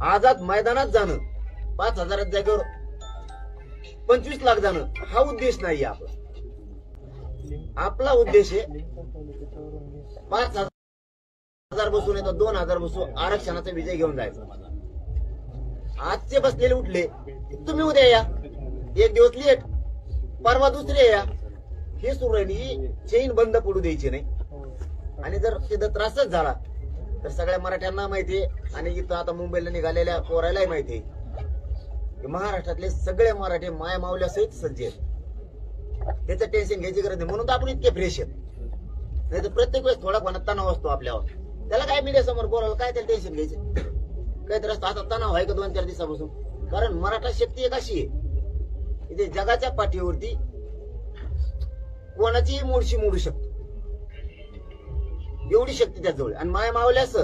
आझाद मैदानात जाणं पाच हजारात जागेवर पंचवीस लाख जाणं हा उद्देश नाही आपला. आपला उद्देश आहे पाच हजार बसून येतात दोन हजार बसून आरक्षणाचा विजय घेऊन जायचा. आजचे बसलेले उठले तुम्ही उद्या या. एक दिवस लेट परवा दुसरे या. हे सुरू ही चेन बंद पडू द्यायची नाही. आणि जर तिथं त्रासच झाला तर सगळ्या मराठ्यांना माहिती आणि इथं आता मुंबईला निघालेल्या पोरायलाही माहिती की महाराष्ट्रातले सगळे मराठी माया मावल्यासहित सज्ज आहेत. त्याचं टेन्शन घ्यायची गरज नाही. म्हणून तर आपण इतके फ्रेश आहेत. नाही तर प्रत्येक वेळेस थोडा कोणा तणाव असतो आपल्यावर. त्याला काय मीडिया समोर बोलावं काय त्याला टेन्शन घ्यायचं? काहीतरी असतं. आता तणाव आहे का दोन चार दिवसापासून? कारण मराठा शक्ती एक अशी आहे. इथे जगाच्या पाठीवरती कोणाचीही मोडशी मोडू शकतो. एवढी शक्ती त्याजवळ आणि माया मावल्यास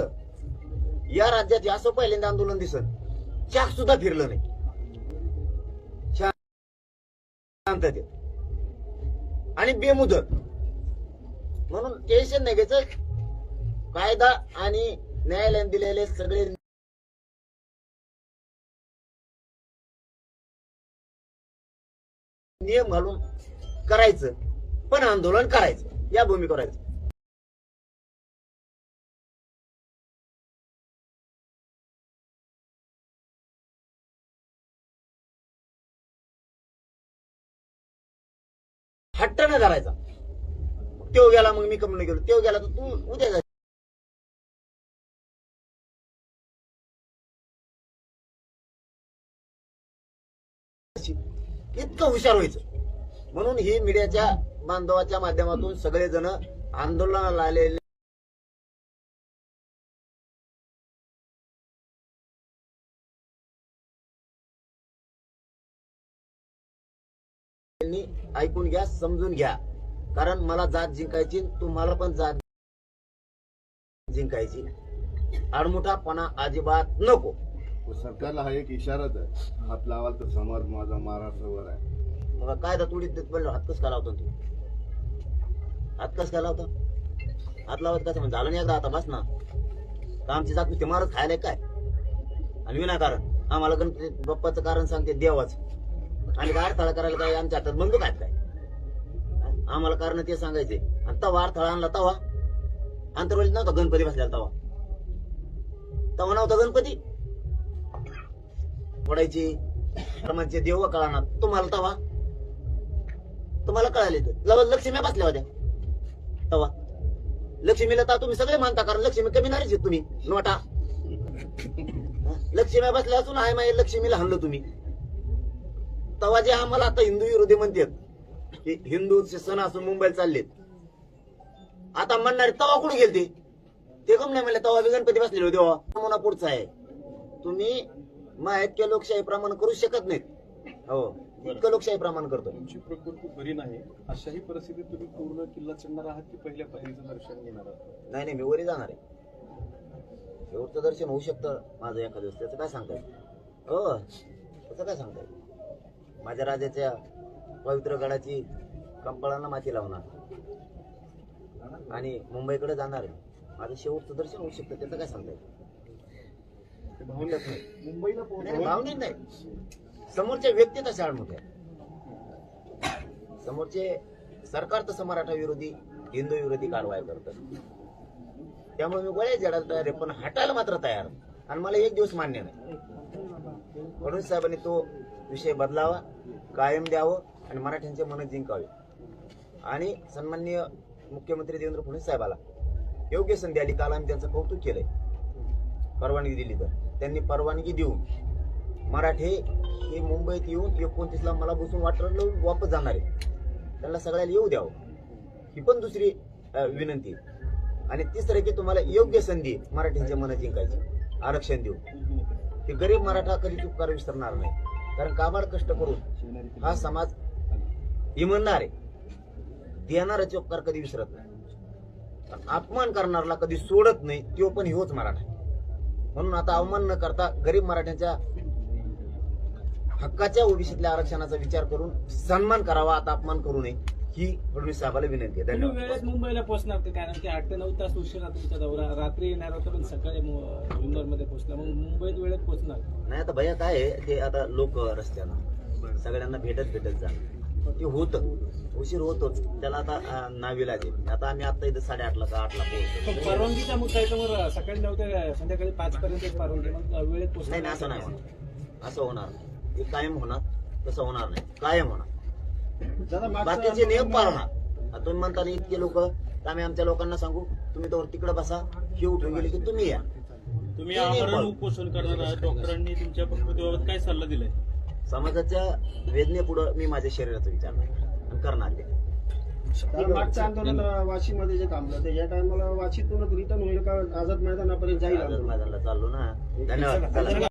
या राज्यात असं पहिल्यांदा आंदोलन दिसत. चाक सुद्धा फिरलं नाही. आणि बेमुदत. म्हणून टेन्शन नाही घ्यायचं. कायदा आणि न्यायालयाने दिलेले सगळे नियम घालून करायचं. पण आंदोलन करायचं. या भूमिकेवर करायचं हट्ट न करायचा त्यो गेला मग मी कमी गेलो. त्यो गेला तर तू उद्या जा. इतकं हुशार व्हायचं. म्हणून ही मीडियाच्या बांधवाच्या माध्यमातून सगळेजण आंदोलनाला आलेले ऐकून घ्या समजून घ्या. कारण मला जात जिंकायची तुम्हाला पण जात जिंकायची. आडमुठापणा अजिबात नको. सरकारला हा एक इशाराच आहे. हात लावाल तर समाज माझा महाराष्ट्रावर आहे. मग काय तर तुडीत देत बोललो हात कस काय लावतो तू हात कस काय लावतो? हात लावत कसं म्हणजे झालं नाही एकदा आता बस ना. तर आमची जात नुसती मारत खायला काय? आणि विनाकारण. आम्हाला गणपती बाप्पाचं कारण सांगते देवाच. आणि काय अडथळा करायला काय आमच्या हातात बंदूक आहेत काय? आम्हाला कारण ते सांगायचे. आणि तवा अडथळा आणला तवा. अंतरवलीत नव्हता गणपती बसलेला तवा. तवा नव्हता गणपती. पडायची म्हणजे देव कळणार तुम्हाला तवा. तुम्हाला कळाले तर. लक्ष्मी बसल्या होत्या. तवा. लक्ष्मीला तर तुम्ही सगळे मानता कारण लक्ष्मी कमी नाहीच तुम्ही. नोटा. लक्ष्मी बसल्या असून आहे माय लक्ष्मीला हल्लो तुम्ही. तवा जे आम्हाला आता हिंदू विरोधी म्हणतात की हिंदूचे सण असून मुंबईला चाललेत. आता म्हणणारे तवा कुठे गेलते? ते कम नाही म्हणले तवा बी गणपती बसलेले होते. नमुना पुढचा आहे. तुम्ही माहितक्या लोकशाही प्रमाण करू शकत नाहीत. हो इतकं लोकशाही प्रमाण करतो. तुमची प्रकृती बरी नाही अशाही परिस्थितीत तुम्ही पूर्ण किल्ला चढणार आहात की पहिल्या पहिलीचं दर्शन घेणार आहात? नाही नाही मी वरी जाणार आहे. शेवटचं दर्शन होऊ शकतं माझं एखाद्या दिवस त्याचं काय सांगता येईल? हो त्याचं काय सांगता येईल? माझ्या राजाच्या पवित्र गडाची कंपाळांना माती लावणार. आणि मुंबईकडे जाणार माझं शेवटचं दर्शन होऊ शकतं त्याचं काय सांगता येईल मुंबईला नाही, समोरच्या व्यक्ती तशा आडमुठ्या समोरचे सरकार तसं मराठा विरोधी हिंदू विरोधी कारवाई करतं त्यामुळे मी गोळ्या जडायला तयार आहे पण हटायला मात्र तयार. आणि मला एक दिवस मान्य नाही. म्हणून साहेबांनी तो विषय बदलावा कायम द्यावं आणि मराठ्यांचे मन जिंकावे. आणि सन्माननीय मुख्यमंत्री देवेंद्र फडणवीस साहेबाला योग्य संधी आली. काल आम्ही त्यांचं कौतुक केलंय. परवानगी दिली तर. त्यांनी परवानगी देऊन मराठे हे मुंबईत येऊन एकोणतीसला मला बसून वाटर वापस जाणार. आहे त्यांना सगळ्याला येऊ द्यावं. ही पण दुसरी विनंती. आहे. आणि तिसरं की तुम्हाला योग्य संधी मराठीच्या मनात जिंकायची. आरक्षण देऊ. ते गरीब मराठा कधी उपकार विसरणार नाही. कारण काबाड कष्ट करून हा समाज इमानदार आहे. देणाराचे उपकार कधी विसरत नाही. पण अपमान करणारला कधी सोडत नाही तो पण ह्योच मराठा म्हणून आता अवमान न करता गरीब मराठ्यांच्या हक्काच्या ओबीसीतल्या आरक्षणाचा विचार करून सन्मान करावा आता अपमान करू नये. ही फडणवीस साहेबाला विनंती आहे. तुम्ही धन्यवाद वेळेत मुंबईला पोहोचणार ते कारण की आठ ते नऊ तास उशिरा तुमचा दौरा. रात्री येणार होता पण सकाळी मध्ये पोहोचला मग मुंबईत वेळेत पोहोचणार. नाही आता भैया काय आहे ते आता लोक रस्त्यानं सगळ्यांना भेटत भेटत जाणं ते होत. उशीर होतोच. त्याला आता अं, नाविलाज आहे आता आम्ही आता इथं साडेआठला का आठला पण पोहोचतो परवानगीचा मुद्दा आहे तर सकाळी नऊ ते संध्याकाळी पाच पर्यंत परवानगी. मग वेळेत नाही पोहोचणार नाही असं नाही होणार. असं होणार नाही. हे कायम होणार. तसं होणार नाही. कायम होणार. बाकीचे नियम पाळणार तुम्ही म्हणता ना इतके लोक तर आम्ही आमच्या लोकांना सांगू तुम्ही तर तिकडे बसा ही उठून गेली की तुम्ही या. तुम्ही आमरण. उपोषण करणार आहात. डॉक्टरांनी तुमच्या प्रकृतीबाबत काय सल्ला दिलाय? समाजाच्या वेदनेपुढं मी माझ्या शरीराचा विचार नाही आणि करणार ते मागचं आंदोलन वाशीमध्ये जे थांबलं ते या टायमाला वाशीतूनच रिटर्न होईल का आझाद मैदानापर्यंत जाईल आझाद? मैदानाला चाललो ना. धन्यवाद.